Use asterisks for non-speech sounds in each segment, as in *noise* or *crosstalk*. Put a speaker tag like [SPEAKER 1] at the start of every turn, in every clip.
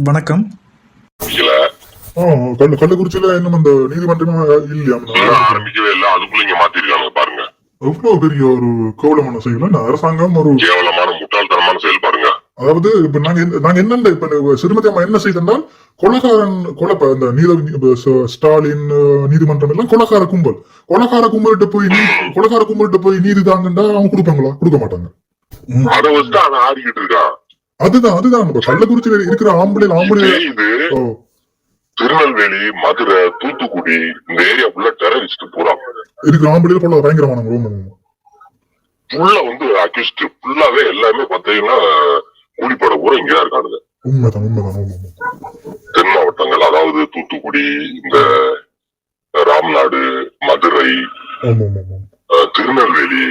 [SPEAKER 1] வணக்கம்.
[SPEAKER 2] கள்ள கள்ளக்குறிச்சியில இன்னும் அந்த நீதிமன்றமே இல்லையா?
[SPEAKER 3] ஆரம்பிக்கவே இல்ல. அதுக்குள்ள இங்க மாத்திருக்காங்க பாருங்க.
[SPEAKER 2] எவ்வளவு பெரிய ஒரு கோவலமான செயல்? என்ன அரசாங்கம் ஒரு
[SPEAKER 3] கேவலமான முட்டாள்தனமான செயல் பாருங்க.
[SPEAKER 2] அதாவது இப்ப நாங்க என்ன- நாங்க என்னென்ன இப்ப சிறுமதி அம்மா என்ன செய்தால் கொலகாரன் கொலை இப்ப இந்த நீத ஸ்டாலின் நீதிமன்றம் எல்லாம் கொலகார கும்பல். கொலகார கும்பல்கிட்ட போய் நீ- கொலகார கும்பல்கிட்ட போய் நீதி தாங்கண்டா அவங்க கொடுப்பாங்களா? கொடுக்க மாட்டாங்க.
[SPEAKER 3] அதை வச்சுட்டு அவன் ஆடிக்கிட்டு இருக்கான்.
[SPEAKER 2] அதுதான் அதுதான். இப்ப கள்ளக்குறிச்சியில இருக்கிற ஆம்பளை ஓ.
[SPEAKER 3] திருநெல்வேலி மதுரை தூத்துக்குடி இந்த ஏரியா ஃபுல்லா டெரரிஸ்ட் பூரா
[SPEAKER 2] இருக்கிற ஆம்பளையில போல பயங்கரமானவங்க ரொம்ப
[SPEAKER 3] ஃபுல்லா வந்து அக்யூஸ்ட் ஃபுல்லாவே எல்லாமே பாத்தீங்கன்னா கூலிப்பட பூரா இங்கதான் இருக்கானுங்க.
[SPEAKER 2] உண்மைதான் உண்மைதான் உண்மை
[SPEAKER 3] தென் மாவட்டங்கள் அதாவது தூத்துக்குடி இந்த ராம்நாடு மதுரை திருநெல்வேலி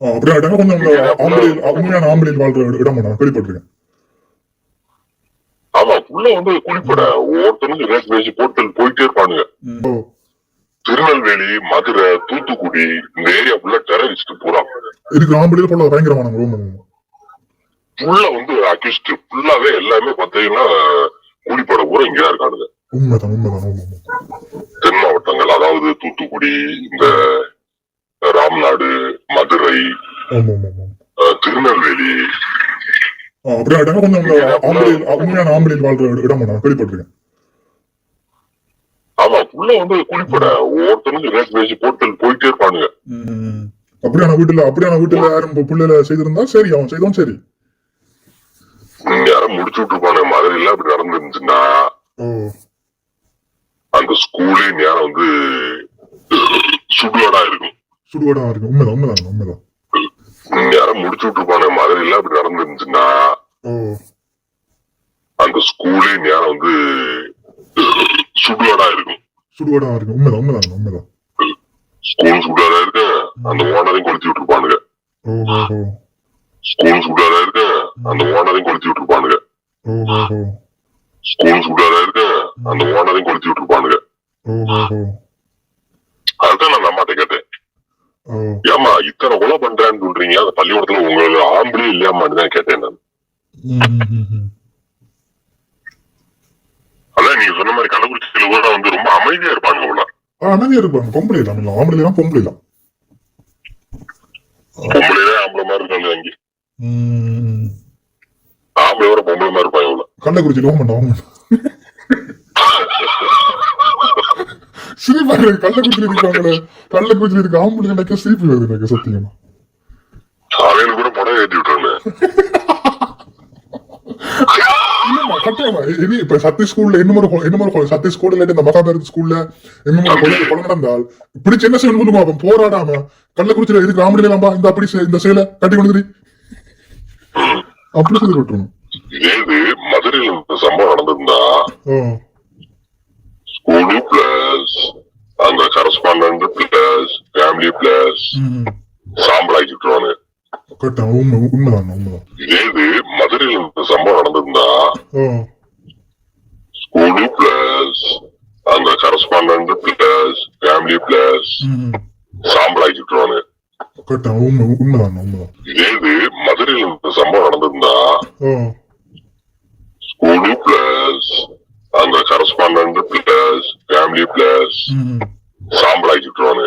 [SPEAKER 2] அப்படியே? ஆயிட்டாங்க கொஞ்சம் ஆம்பளை உண்மையான ஆம்பளையில் வாழ்ற இடம் நான் கேள்விப்பட்டிருக்கேன்.
[SPEAKER 3] ஆமா ஃபுல்லா வந்து கூலிப்பட ஒவ்வொருத்தனுக்கு ரேட் பேசி போட்டு போயிட்டே இருப்பானுங்க. திருநெல்வேலி மதுரை தூத்துக்குடி இந்த ஏரியா ஃபுல்லா டெரரிஸ்ட் பூரா
[SPEAKER 2] இருக்கிற ஆம்பளையில போல பயங்கரமானவங்க ரொம்ப
[SPEAKER 3] ஃபுல்லா வந்து அக்யூஸ்ட் ஃபுல்லாவே எல்லாமே பாத்தீங்கன்னா கூலிப்பட பூரா இங்கதான் இருக்கானுங்க. தென் மாவட்டங்கள் அதாவது தூத்துக்குடி இந்த ராம்நாடு மதுரை திருநெல்வேலி.
[SPEAKER 2] அப்படியே ஆயிட்டாங்க கொஞ்சம் உண்மையான ஆம்பளையில் வாழ்ற இடம் நான் கேள்விப்பட்டிருக்கேன்.
[SPEAKER 3] ஆமா ஃபுல்லா வந்து கூலிப்பட ஒவ்வொருத்தனுக்கு ரேட் பேசி போட்டு போயிட்டே இருப்பானுங்க.
[SPEAKER 2] அப்படியான வீட்டுல அப்படியான வீட்டுல யாரும் பிள்ளைல செய்திருந்தா சரி அவன் செய்தவன் சரி.
[SPEAKER 3] யாரும் முடிச்சு விட்டுருப்பானுங்க மதுரையில அப்படி நடந்துருந்துச்சுன்னா அந்த ஸ்கூலே நேரம் வந்து சுடுகாடா இருக்கும்.
[SPEAKER 2] சுடுகாடா இருக்கு. உண்மைதான் உண்மைதான் உண்மைதான்.
[SPEAKER 3] யாரும் முடிச்சு விட்டுருப்பானுங்க மதுரையில அப்படி நடந்துருந்துச்சுன்னா அந்த ஸ்கூலே நேரம் வந்து சுடுகாடா இருக்கும்.
[SPEAKER 2] சுடுகாடா இருக்கு. உண்மைதான் உண்மைதான் உண்மைதான்.
[SPEAKER 3] ஸ்கூல் சுடுகாடா இருக்கு. அந்த ஓனரையும் கொளுத்தி விட்டுருப்பானுங்க. ஸ்கூல் சுடுகாடா இருக்கு. அந்த ஓனரையும் கொளுத்தி விட்டுருப்பானுங்க. ஸ்கூல் சுடுகாடா இருக்கு. அந்த ஓனரையும் கொளுத்தி விட்டுருப்பானுங்க
[SPEAKER 2] ஓ ஓ ஓ
[SPEAKER 3] அதுதான் நான் அம்மாட்ட கேட்டேன்
[SPEAKER 2] ஓ
[SPEAKER 3] ஏமா இத்தனை கொலை பண்றேன்னு சொல்றீங்க. அந்த பள்ளிக்கூடத்துல உங்களுக்கு ஆம்பளே இல்லையாமான்னு தான் கேட்டேன் நான். அதான் நீங்க சொன்ன மாதிரி கள்ளக்குறிச்சியில கூட வந்து ரொம்ப அமைதியா இருப்பாங்க உள்ள
[SPEAKER 2] அமைதியா இருப்பாங்க. பொம்பளை இல்ல ஆம்பளை எல்லாம் பொம்பளை இல்லாம்
[SPEAKER 3] பொம்பளையே ஆம்பளை மாதிரி இருக்காங்க அங்கே. ஆம்பளையோட பொம்பளை மாதிரி இருப்பாங்க உள்ள
[SPEAKER 2] கள்ளக்குறிச்சி ஓம் பண்ண ஓம் சிரிப்பா இருக்கு கள்ளக்குறிச்சியில் இருக்காங்களே கள்ளக்குறிச்சியில் இருக்க ஆம்பளை எனக்கு சிரிப்பு வருது எனக்கு சத்தியமா.
[SPEAKER 3] அவையில கூட படம் ஏற்றி
[SPEAKER 2] இல்லம்மா, கட்டாயமா. இது இப்ப சத்தி ஸ்கூல்ல கொ- இன்னும் ஒரு கொ- சத்தி ஸ்கூல்ல இல்லாட்டி இந்த மகாபாரத் ஸ்கூல்ல இன்னும் ஒரு கொலை கொலை நடந்தால் பிடிச்சு என்ன செய்யணும் சொல்லுமா அவன் போராடாம கள்ளக்குறிச்சியில இதுக்கு ஆம்பளை இல்லாம இந்த அப்படி இந்த செயலை கட்டி கொண்டு அப்படி சொல்லி விட்டுருணும்
[SPEAKER 3] மதுரையில சம்பவம் நடந்திருந்தா
[SPEAKER 2] ஓ
[SPEAKER 3] ஸ்கூலு பிளஸ் அந்த கரஸ்பாண்டன்ட் பிளஸ் ஃபேமிலி பிளஸ் சாம்பல் ஆக்கி விட்டுருவாங்க
[SPEAKER 2] கரெக்டா உண்மை உண்மைதான் உண்மைதான்.
[SPEAKER 3] இதே இது மதுரையில இந்த சம்பவம் நடந்திருந்தா ஸ்கூலு பிளஸ் அந்த கரஸ்பாண்டன்ட் பிளஸ் ஃபேமிலி பிளஸ் சாம்பல் ஆக்கி விட்டுருவாங்க
[SPEAKER 2] கரெக்டா உண்மை உண்மைதான் உண்மைதான்.
[SPEAKER 3] இதே இது மதுரையில இந்த சம்பவம் நடந்திருந்தா ஸ்கூலு பிளஸ் அந்த கரஸ்பாண்டன்ட் பிளஸ் ஃபேமிலி பிளஸ் சாம்பல் ஆக்கி விட்டுருவாங்க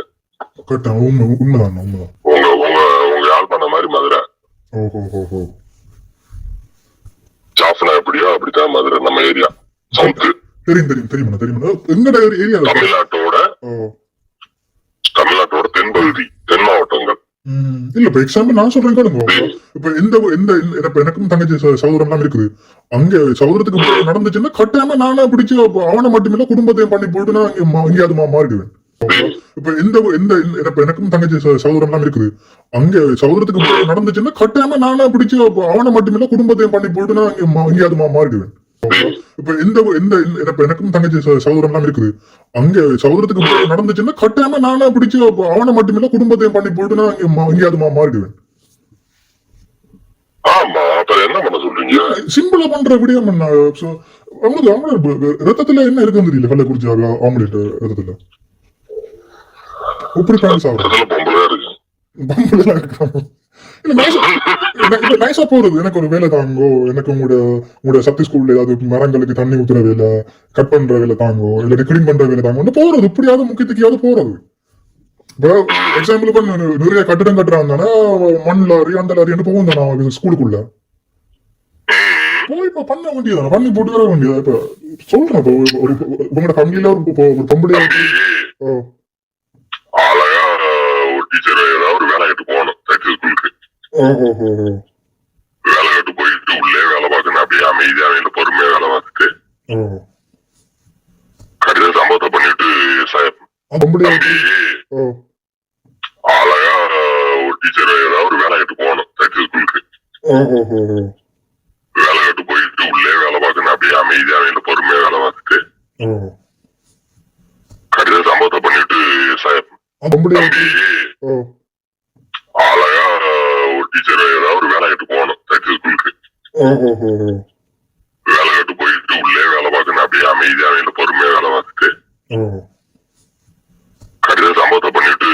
[SPEAKER 2] கரெக்டா உண்மை உண்மைதான் உண்மைதான்.
[SPEAKER 3] உங்க உங்க உங்க யாழ்ப்பாண மாதிரி மதுரை?
[SPEAKER 2] ஓ ஹோ ஹோ ஹோ.
[SPEAKER 3] ஜாஃப்னா எப்படியோ அப்படித்தான் மதுரை நம்ம ஏரியா. சவுத்து.
[SPEAKER 2] தெரியும் தெரியும் தெரியும் தெரியும் எங்கட ஏரியா
[SPEAKER 3] தமிழ்நாட்டோட தமிழ்நாட்டோட தென்பகுதி தென் மாவட்டங்கள்.
[SPEAKER 2] இல்ல இப்ப எக்ஸாம்பிள் நான் சொல்றேன் கேளுங்க. இப்ப எந்த எந்த இப்ப எனக்கும் தங்கச்சி ச- சகோதரன் எல்லாம் இருக்குது. அங்க சகோதரத்துக்கு நடந்துச்சுன்னா கட்டாயமா நானா பிடிச்சு அவனை மட்டுமில்ல குடும்பத்தையும் பண்ணி போட்டு நான் இங்க எங்கேயாவது மாறிடுவேன். இப்ப எந்த எந்த இப்ப எனக்கும் தங்கச்சி ச- சகோதரன் எல்லாம் இருக்குது. அங்க சகோதரத்துக்கு நடந்துச்சுன்னா கட்டாயமா நானா பிடிச்சு அவனை மட்டுமில்ல குடும்பத்தையும் பண்ணி போட்டு நான் இங்க மா- மாறிடுவேன். இப்ப எந்த எந்த இப்ப எனக்கும் தங்கச்சி ச- சகோதரன் எல்லாம் இருக்குது. அங்க சகோதரத்துக்கு நடந்துச்சுன்னா கட்டாயமா நானா பிடிச்சு அவனை மட்டுமில்ல குடும்பத்தையும் பண்ணி போட்டு நான் இங்க மா- மாறிடுவேன்.
[SPEAKER 3] ஆமா அப்புறம் என்ன பண்ண சொல்றீங்க?
[SPEAKER 2] சிம்பிளா பண்ற விடியம் என்ன அவங்களுக்கு அவங்க ரத்தத்துல என்ன இருக்குன்னு தெரியல கள்ளக்குறிச்சி ஆம்லேட் ரத்தத்துல. இப்படி சாப்பிடும்
[SPEAKER 3] அதுல பொம்பளை இருக்கு
[SPEAKER 2] பம்பளெல்லாம் இருக்காங்க இல்ல நைஸா போறது. எனக்கு ஒரு வேலை தாங்கோ. எனக்கு உங்களோட உங்களோட சக்தி ஸ்கூல்ல ஏதாவது மரங்களுக்கு தண்ணி ஊத்துற வேலை கட் பண்ற வேலை தாங்கோ. இல்ல கிளீன் பண்ற வேலை தாங்கோ. போறது. இப்படியாவது முக்கியத்துக்கியாவது போறது. இப்போ எக்ஸாம்பிள் இப்ப நி- நிறைய கட்டிடம் கட்டுறாங்க மண் லாரி அந்த லாரின்னு போகும் தானே ஸ்கூலுக்குள்ள. போய் இப்ப பண்ண வேண்டியதானே பண்ணி போட்டு வர வேண்டியதா இப்ப சொல்றேன் இப்போ ஒரு- உங்களோட ஃபேமிலியில ஒரு இப்போ ஒரு பொம்பளை ஓ
[SPEAKER 3] அழகா ஒரு டீச்சர் ஏதாவது ஒரு வேலை கட்டு போகணும். சர்ச்சு ஸ்கூலுக்கு. வேலை கட்டு போயிட்டு உள்ளே வேலை பார்க்கணும். அப்படியே அமைதியா வேலை பொறுமையா வேலை பார்த்துட்டு கடித சம்பவத்தை பண்ணிட்டு தம்பி அழகா ஒரு டீச்சர் ஏதாவது ஒரு வேலை கட்டு போகணும். சர்ச்சு ஸ்கூலுக்கு. வேலை கட்டு போயிட்டு உள்ளே வேலை பார்க்கணும். அப்படியே அமைதியா வேலை பொறுமையா வேலை பார்த்துட்டு கடித சம்பவத்தை பண்ணிட்டு தம்பி அழகா ஒரு டீச்சர் ஏதாவது ஒரு வேலை கட்டு போகணும். ஸ்கூலுக்கு. வேலை கட்டு போயிட்டு உள்ளே வேலை பார்க்கணும். அப்படியே அமைதியா வேலை பொறுமையா வேலை பார்த்துட்டு கடித சம்பவத்தை பண்ணிட்டு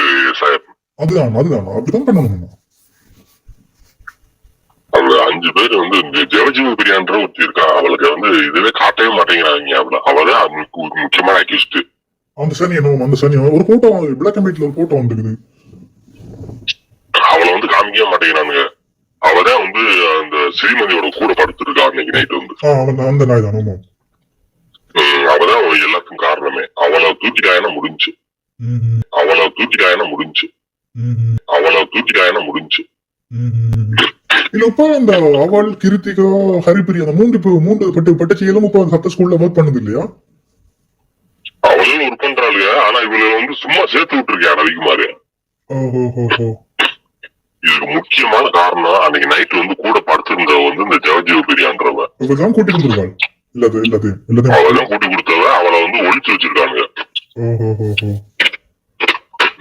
[SPEAKER 2] அதுதான் அதுதான். அப்படிதான் பண்ணணும்
[SPEAKER 3] அந்த அஞ்சு பேர் வந்து ஜெவஜீவ பிரியான்ற ஒருத்தி இருக்கா. அவளுக்கு வந்து இதுவே காட்டவே மாட்டேங்கிறாங்க அவள ஒரு முக்கியமான அக்யூஸ்ட்
[SPEAKER 2] அந்த சனி என்ன அந்த சனி. ஒரு போட்டோ பிளாக் அண்ட் ஒயிட்ல ஒரு போட்டோ வந்துருக்குது.
[SPEAKER 3] அவளை வந்து காமிக்கவே மாட்டேங்கிறானுங்க. அவதான் வந்து அந்த ஸ்ரீமதியோட கூட படுத்திருக்கா அன்னைக்கு நைட் வந்து
[SPEAKER 2] அந்த நாய் தான்
[SPEAKER 3] அவதான் அவ எல்லாத்துக்கும் காரணமே. அவளை தூக்கிட்டாயனா முடிஞ்சு. அவளை தூக்கிட்டாயனா முடிஞ்சு. அவளை தூக்கிட்டாயனா முடிஞ்சு.
[SPEAKER 2] ம், ம். இல்ல இப்ப அந்த அவள் கிருத்திகா ஹரிப்பிரியா அந்த மூன்று மூன்று பட்டு பட்டச்சிகளும் இப்ப சத்த ஸ்கூல்ல ஒர்க் பண்ணுது இல்லையா?
[SPEAKER 3] அவளும் ஒர்க் பண்றாளுங்க. ஆனா இவளை வந்து சும்மா சேர்த்து விட்டுருக்கேன் ரவிக்குமாரு
[SPEAKER 2] ஓஹோ
[SPEAKER 3] இதுக்கு முக்கியமான காரணம். அன்னைக்கு நைட் வந்து கூட படுத்திருந்தவ வந்து இந்த ஜெவஜீவ பிரியான்றவ.
[SPEAKER 2] இவதான் கூட்டி கொடுத்துருவாள் இல்லது இல்லது இல்லது.
[SPEAKER 3] அவதான் கூட்டி கொடுத்தவ அவளை வந்து ஒழிச்சு வச்சிருக்காங்க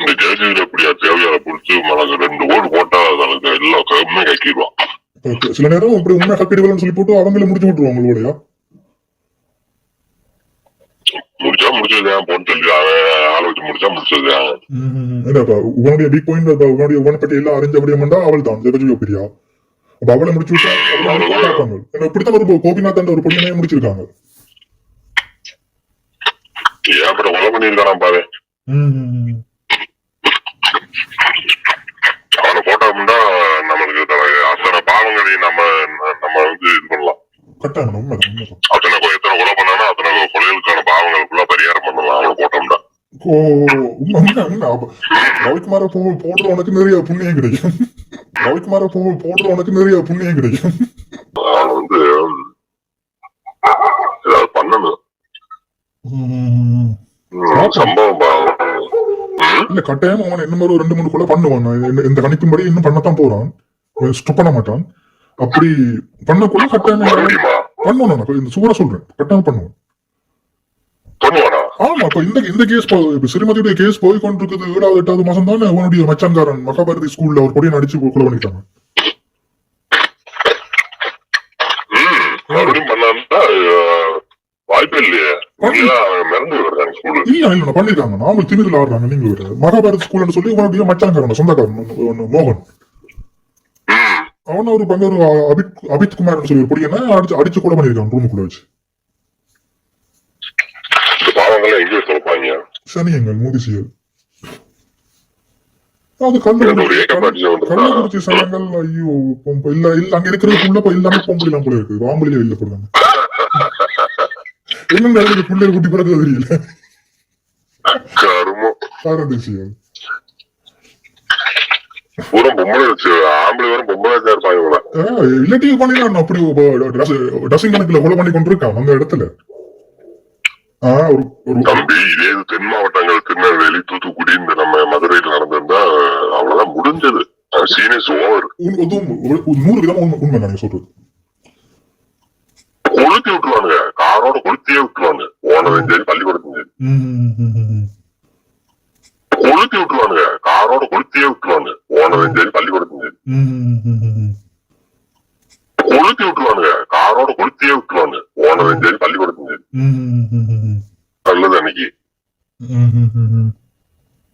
[SPEAKER 3] இந்த ஜெயஜீவில எப்படியா தேவையால பிடிச்சி மனசு ரெண்டு ஓடு போட்டா அதுக்கு எல்லா கவுமே கக்கிடுவான்.
[SPEAKER 2] சில நேரம் இப்படி உண்மை கப்பிடுவாள்னு சொல்லி போட்டு அவங்களே முடிச்சு விட்டுருவாங்க உங்களுடைய?
[SPEAKER 3] முடிச்சா முடிச்சதுதான் போன்னு சொல்லி அவன் ஆள வச்சு முடிச்சா முடிச்சதுதான்
[SPEAKER 2] இல்லப்பா உன்னுடைய பிக் பாயிண்ட் உன்னுடைய உன பற்றி எல்லாம் அறிஞ்சபடியே பண்ணா அவள் தான் ஜெகஜியோ பிரியா. அப்ப அவளை முடிச்சு விட்டா அவளை வந்து பார்ப்பாங்க. ஏன்னா இப்படித்தான் ஒரு கோபிநாத் ஒரு பொண்ணுமே முடிச்சிருக்காங்க.
[SPEAKER 3] ஏன் கொலை பண்ணிருக்கானா பாரு. அவனை போட்டோம்னா நம்மளுக்கு அத்தனை பாவங்களை நம்ம நம்ம வந்து இது பண்ணலாம். அத்தனை கொ- எத்தனை கொலை பண்ணானா அத்தனை கொலைகளுக்கான பாவங்கள் ஃபுல்லா பரிகாரம் பண்ணலாம் அவனை போட்டோம்னா
[SPEAKER 2] ஓ உண்மை உண்மை உண்மை அப்ப ரவிக்குமார பூ போடுறவனுக்கு நிறைய புண்ணியம் கிடைக்கும். ரவிக்குமார பூ போடுறவனுக்கு நிறைய புண்ணியம் கிடைக்கும்.
[SPEAKER 3] வந்து ஏதாவது பண்ணணும். சம்பவம்
[SPEAKER 2] இல்ல கட்டாயம் அவன் இன்னும் ஒரு ரெண்டு மூணு கூட பண்ணுவான். இந்த- கணிப்பின்படி இன்னும் பண்ணத்தான் போறான். ஸ்டாப் பண்ண மாட்டான். அப்படி பண்ணக்குள்ள கட்டாயம் நான். இந்த சூட சொல்றேன். கட்டாயம்
[SPEAKER 3] பண்ணுவானா?
[SPEAKER 2] ஆமா இப்ப இந்த இந்த கேஸ் இப்ப சிறுமதியுடைய கேஸ் போய் கொண்டிருக்குது ஏழாவது எட்டாவது மாசம் தானே அவனுடைய மச்சான்காரன் மகாபாரதி ஸ்கூல்ல ஒரு பொடியை நடிச்சு கொலை பண்ணிட்டாங்க
[SPEAKER 3] வாய்ப்பே இல்லையே.
[SPEAKER 2] இல்ல இல்ல பண்ணிருக்காங்க நாமல் திமிரில் ஆடுறாங்க நீங்க வேற. மகாபாரத் ஸ்கூல்னு சொல்லி உன்னுடைய மச்சான்காரன் சொந்தக்காரன் மோகன். அவன ஒரு பங்கு ஒரு அபித் அபித் குமார்னு சொல்லி ஒரு பொடியனை அடிச்சு அடிச்சு கூட பண்ணிருக்கான் ரூமுக்குள்ள வச்சு.
[SPEAKER 3] பாவங்களை எங்க சொல்லுப்பாங்க
[SPEAKER 2] சனியங்கள் மூதிசியல் அது. கள்ளக்குறிச்சி சனங்கள் ஐயோ இல்ல இல்ல அங்க இப்ப எல்லாமே பொம்பளைலாம் போல இருக்கு. *laughs* ஆம்பளையே இல்ல போடுறாங்க. என்னென்ன இடத்துக்கு பிள்ளைகள் குட்டி பிறகு தெரியல பாரதேசியம்
[SPEAKER 3] பொம்பளை பொம்பளை
[SPEAKER 2] இல்லாட்டி பண்ணிடலாம். அப்படி ட்ரெஸ்ஸிங் கணக்குல கொலை பண்ணி கொண்டிருக்கான் அந்த இடத்துல.
[SPEAKER 3] தம்பி இதே தென் மாவட்டங்கள் திருநெல்வேலி தூத்துக்குடி இந்த நம்ம மதுரையில் நடந்திருந்தா அவ்வளவுதான் முடிஞ்சது. Seniors over.
[SPEAKER 2] நூறு விதமா உண்மை நீங்க சொல்றது.
[SPEAKER 3] கொளுத்தி விட்டுருவானுங்க. காரோட கொளுத்தியே விட்டுருவாங்க போனதும் சரி பள்ளிக்கூடத்தும் சரி கொளுத்தி விட்டுருவானுங்க. காரோட கொளுத்தியே விட்டுருவாங்க போனதும் சரி பள்ளிக்கூடத்தும் சரி கொளுத்தி விட்டுருவானுங்க. காரோட கொளுத்தியே விட்டுருவாங்க சரி பள்ளிக்கூடத்தும் சரி நல்லது அன்னைக்கு.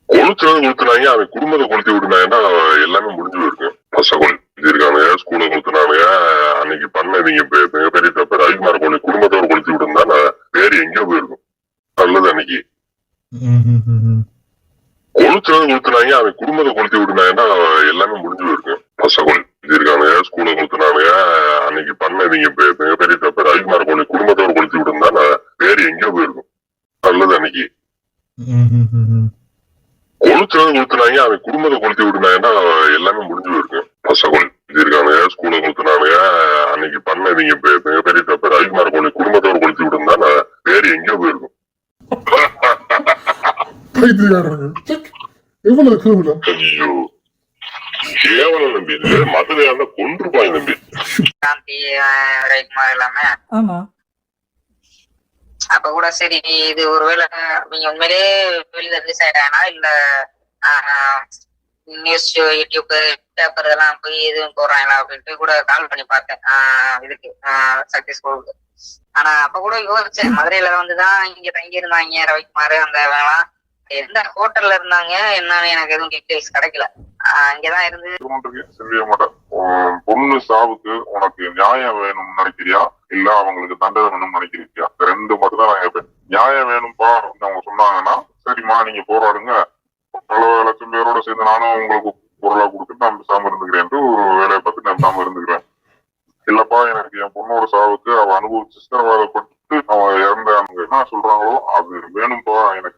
[SPEAKER 3] கொளுத்துறது கொளுத்துனாங்க அவன் குடும்பத்தை கொளுத்தி விட்டுனாங்கன்னா எல்லாமே முடிஞ்சு போயிருக்கும் பசங்க கொளுத்திருக்கானுங்க ஸ்கூலை கொளுத்துனானுங்க அன்னைக்கு பண்ண நீங்க பெ- மிகப்பெரிய தப்பு. ரவிக்குமார் கொலை குடும்பத்தோட கொளுத்தி விட்டுருந்தா பேர் எங்கேயோ போயிருக்கும். நல்லது அன்னைக்கு. கொளுத்துறது கொளுத்துனாங்க அவன் குடும்பத்தை கொளுத்தி விட்டுனாங்கன்னா எல்லாமே முடிஞ்சு போயிருக்கும் பசங்க கொளுத்திருக்கானுங்க ஸ்கூலை கொளுத்துனானுங்க அன்னைக்கு பண்ண நீங்க பெ- மிகப்பெரிய தப்பு ரவிக்குமார் கொலை குடும்பத்தோட கொளுத்தி விட்டுருந்தா நான் பேர் எங்கேயோ போயிருக்கும் நல்லது அன்னைக்கு. கொளுத்துறது கொளுத்துனாங்க அவன் குடும்பத்தை கொளுத்தி விட்டுனாங்கன்னா எல்லாமே முடிஞ்சு போயிருக்கும் பசங்க கொளுத்திருக்கானுங்க ஸ்கூலை கொளுத்துனானுங்க அன்னைக்கு பண்ண நீங்க மிகப்பெரிய தப்பு ரவிக்குமார் கொலை குடும்பத்தோட கொளுத்தி விட்டுருந்தா நான் பேர் எங்கேயோ போயிருக்கும். ஐயோ. கேவலம் தம்பி
[SPEAKER 1] காந்தி அஹ், ரவிக்குமார் எல்லாமே.
[SPEAKER 4] ஆமா.
[SPEAKER 1] அப்ப கூட சரி இது ஒருவேளை நீங்க உண்மையிலே வெளியில ரிலீஸ் ஆயிட்டாங்கன்னா இல்ல நியூஸ் யூடியூப் பேப்பர் இதெல்லாம் போய் எதுவும் போடுறாங்களா அப்படின்ட்டு கூட கால் பண்ணி பார்த்தேன். ஆஹ் இதுக்கு சக்தி ஸ்கூலுக்கு ஆனா அப்ப கூட யோசிச்சேன். மதுரையில வந்துதான் இங்க தங்கி இருந்தாங்க ரவிக்குமார் அந்த வேலாம் எந்த ஹோட்டல்ல இருந்தாங்க என்னன்னு எனக்கு எதுவும் டீட்டெயில்ஸ் கிடைக்கல. அங்கதான் இருந்து
[SPEAKER 5] பொண்ணு சாவுக்கு உனக்கு நியாயம் வேணும்னு நினைக்கிறியா? இல்ல அவங்களுக்கு தண்டனை வேணும்னு நினைக்கிறியா ரெண்டு மட்டும் தான் நான் கேட்பேன் நியாயம் வேணும்பா அப்படின்னு அவங்க சொன்னாங்கன்னா சரிம்மா நீங்க போராடுங்க. பல லட்சம் பேரோட சேர்ந்து நானும் உங்களுக்கு பொருளா கொடுத்துட்டு நான் பேசாம இருந்துக்கிறேன் ஒரு வேலையை பார்த்து நான் பேசாம இருந்துக்கிறேன். இல்லப்பா எனக்கு என் பொண்ணோட சாவுக்கு அவ அனுபவிச்சு சித்திரவாதப்பட்டு அவ இறந்த என்ன சொல்றாங்களோ அது வேணும்பா எனக்கு